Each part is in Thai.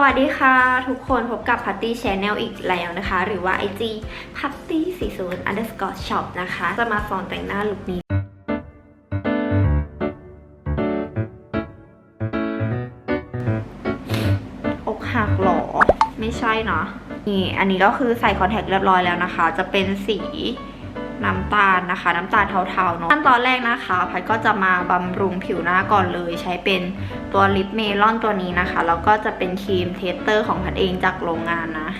สวัสดีค่ะ ทุกคนพบกับพัตตี้ชแนลอีกแล้วนะคะ หรือว่า IG พัตตี้40 underscore shop นะคะ จะมาสอนแต่งหน้าลุคนี้อกหักหรอ ไม่ใช่เนาะนี่อันนี้ก็คือใส่คอนแทคเรียบร้อยแล้วนะคะ จะเป็นสี น้ำตาลนะคะ น้ำตาลเทาๆเนาะขั้นตอนแรกนะคะ พัดก็จะมาบำรุงผิวหน้าก่อนเลย ใช้เป็นตัวลิปเมลอนตัวนี้นะคะแล้วก็จะเป็นครีมเทสเตอร์ของพัดเองจากโรงงานนะ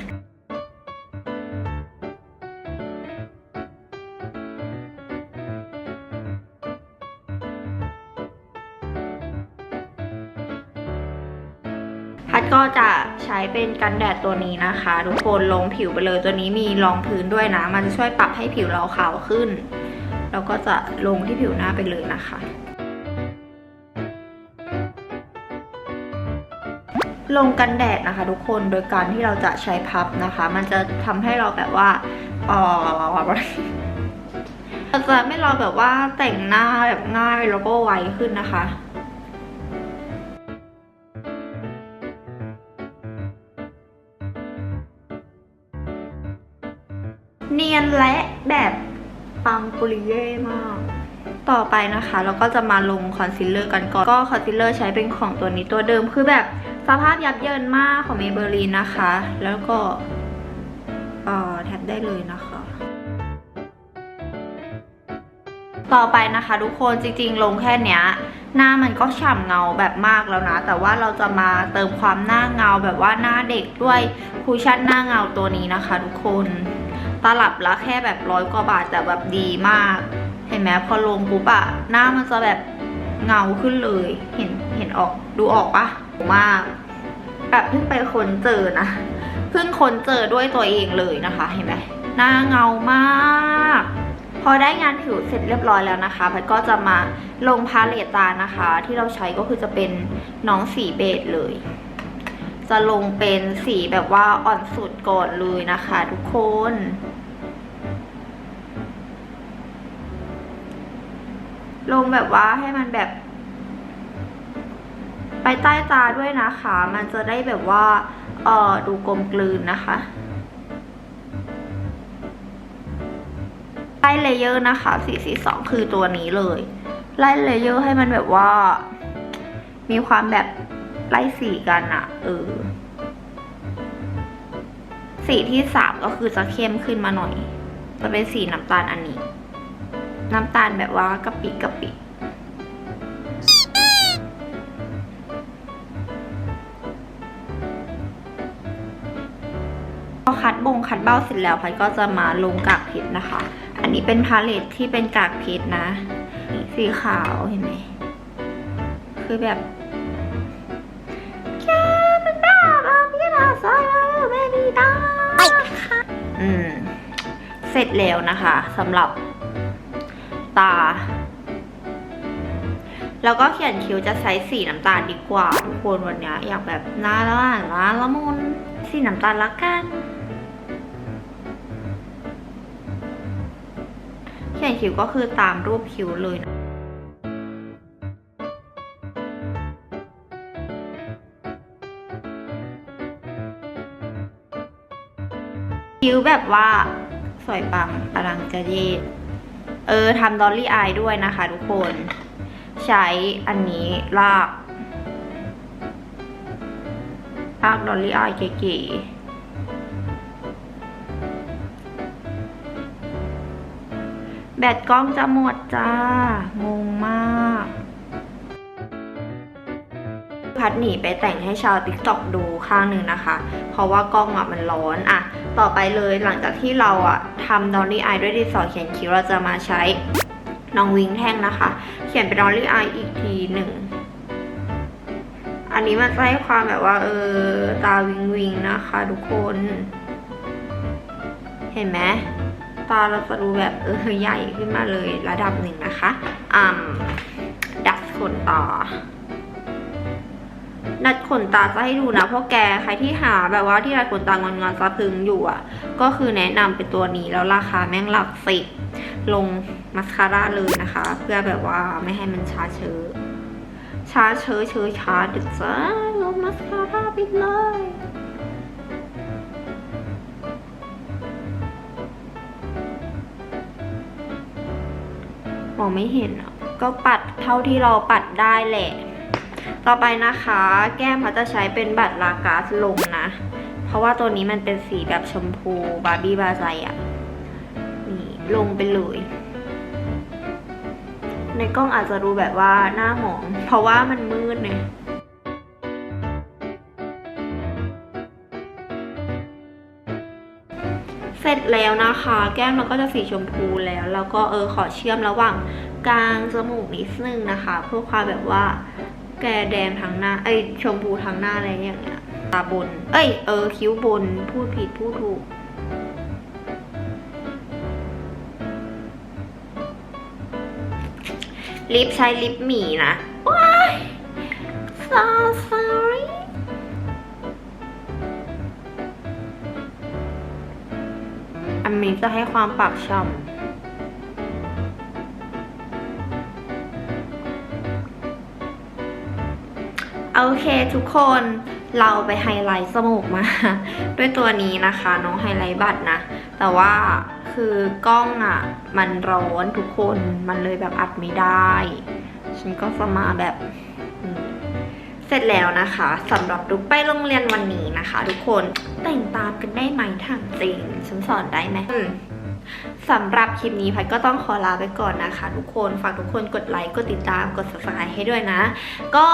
ก็จะใช้เป็นกันแดดตัวนี้นะคะ ทุกคนลงผิวไปเลยตัวนี้มีรองพื้นด้วยนะ มันจะช่วยปรับให้ผิวเราขาวขึ้น แล้วก็จะลงที่ผิวหน้าไปเลยนะคะลงกันแดดนะคะ ทุกคนโดยการที่เราจะใช้พับนะคะ มันจะทำให้เราแบบว่าเออจะไม่เราแบบว่าแต่งหน้าแบบง่ายแล้วก็ไวขึ้นนะคะ เนียนและแบบปังปุริเย่มาก ต่อไปนะคะ เราก็จะมาลงคอนซีลเลอร์กันก่อน ก็คอนซีลเลอร์ใช้เป็นของตัวนี้ตัวเดิมคือแบบสภาพยับเยินมากของเมเบอรีนนะคะ แล้วก็อ่อแท็บได้เลยนะคะ ต่อไปนะคะทุกคนจริงๆ ลงแค่เนี้ยหน้ามันก็ฉ่ำเงาแบบมากแล้วนะ แต่ว่าเราจะมาเติมความหน้าเงาแบบว่าหน้าเด็กด้วยคูชั่นหน้าเงาตัวนี้นะคะ ทุกคน ตลับละแค่แบบร้อยกว่าบาทแต่แบบดีมาก เห็นไหมพอลงปุ๊บอะหน้ามันจะแบบเงาขึ้นเลย เห็นเห็นออกดูออกปะมาก แบบเพิ่งไปค้นเจอนะเพิ่งค้นเจอด้วยตัวเองเลยนะคะ เห็นไหมหน้าเงามากพอได้งานผิวเสร็จเรียบร้อยแล้วนะคะพัดก็จะมาลงพาเลตตานะคะ ที่เราใช้ก็คือจะเป็นน้องสีเบจเลย จะลงเป็นสีแบบว่าอ่อนสุดก่อนเลยนะคะ ทุกคน ลงแบบว่าให้มันแบบ ไปใต้ตาด้วยนะคะ มันจะได้แบบว่าเออดูกลมกลืนนะคะไล่เลเยอร์นะคะ442 คือตัวนี้เลย ไล่เลเยอร์ให้มันแบบว่า มีความแบบไล่สีกันอะเออ สีที่สามก็คือจะเข้มขึ้นมาหน่อย จะเป็นสีน้ำตาลอันนี้ น้ำตาลแบบว่ากะปิกะปิพอคัดบงคัดเบ้าเสร็จแล้วพัดก็จะมาลงกากเพชรนะคะ อันนี้เป็นพาเลตที่เป็นกากเพชรนะ สีขาวเห็นไหม คือแบบแค่เป็นบ้าบ้าพี่นาซอยแม่มีตาค่ะอืม เสร็จแล้วนะคะสำหรับ ตา แล้วก็เขียนคิ้วจะใช้สีน้ำตาลดีกว่าทุกคนวันนี้อยากแบบน้าละอ่านละละมุนสีน้ำตาลละกัน เขียนคิ้วก็คือตามรูปคิ้วเลยนะคิ้วแบบว่าสวยปังอลังจะเยด เออทำดอลลี่อายด้วยนะคะทุกคน ใช้อันนี้ลากลากดอลลี่อายเก๋ๆแบตกล้องจะหมดจ้า งงมาก พัดหนีไปแต่งให้ชาวติ๊กต็อกดูข้างหนึ่งนะคะ เพราะว่ากล้องอะมันร้อนอะ ต่อไปเลยหลังจากที่เราอะทำดอลลี่อายด้วยดินสอเขียนคิ้วเราจะมาใช้น้องวิงแท่งนะคะ เขียนเป็นดอลลี่อายอีกทีหนึ่ง อันนี้มันจะให้ความแบบว่า เออ ตาวิงวิงนะคะ ทุกคน เห็นไหมตาเราจะดูแบบเออใหญ่ขึ้นมาเลยระดับหนึ่งนะคะ อ่าดัดขนตา ดัดขนตาจะให้ดูนะเพราะแกใครที่หาแบบว่าที่ดัดขนตางอนงอนๆสะพึงอยู่อะ ก็คือแนะนำเป็นตัวนี้แล้วราคาแม่งหลักสิบลงมัสคาร่าเลยนะคะ เพื่อแบบว่าไม่ให้มันชาเชอช้าเชอเชอช้าดึกจ้าลงมาสคาร่าไปเลยมองไม่เห็นอะก็ปัดเท่าที่เราปัดได้แหละ ต่อไปนะคะ แก้มเขาจะใช้เป็นบัตรลากาสลงนะ เพราะว่าตัวนี้มันเป็นสีแบบชมพูบาร์บี้บาไซอะนี่ลงไปเลยในกล้องอาจจะดูแบบว่าหน้าหมอง เพราะว่ามันมืดเนี่ยเสร็จแล้วนะคะ แก้มเราก็จะสีชมพูแล้ว แล้วก็เออขอเชื่อมระหว่างกลางจมูกนิดนึงนะคะ เพื่อความแบบว่า แกแดงทั้งหน้าเอ้ยชมพูทั้งหน้าอะไรอย่างเงี้ยตาบน เอ้ยเออคิ้วบนพูดผิดพูดถูกลิปใช้ลิปหมีนะว้าย so sorry อันนี้จะให้ความปากช่ำ โอเคทุกคนเราไปไฮไลท์สมูกมา ด้วยตัวนี้นะคะน้องไฮไลท์บัตรนะ แต่ว่าคือกล้องอะ มันร้อนทุกคนมันเลยแบบอัดไม่ได้ ฉันก็จะมาแบบเสร็จแล้วนะคะสำหรับลุกไปโรงเรียนวันนี้นะคะ ทุกคนแต่งตามกันได้ไหมถามจริงฉันสอนได้ไหม สำหรับคลิปนี้พัดก็ต้องขอลาไปก่อนนะคะ ทุกคนฝากทุกคนกดไลค์กดติดตามกด subscribe ให้ด้วยนะ ก็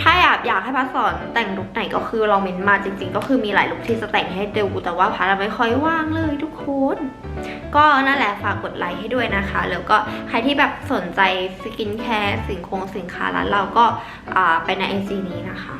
ถ้าอยากอยากให้พัดสอนแต่งลุคไหนก็คือลองเมนต์มาจริง ๆ ก็คือมีหลายลุคที่จะแต่งให้ดูแต่ว่าพัดไม่ค่อยว่างเลยทุกคนก็นั่นแหละฝากกดไลค์ให้ด้วยนะคะ แล้วก็ใครที่แบบสนใจสกินแคร์สินคงสินค้าร้านเราก็ไปในไอจีนี้นะคะ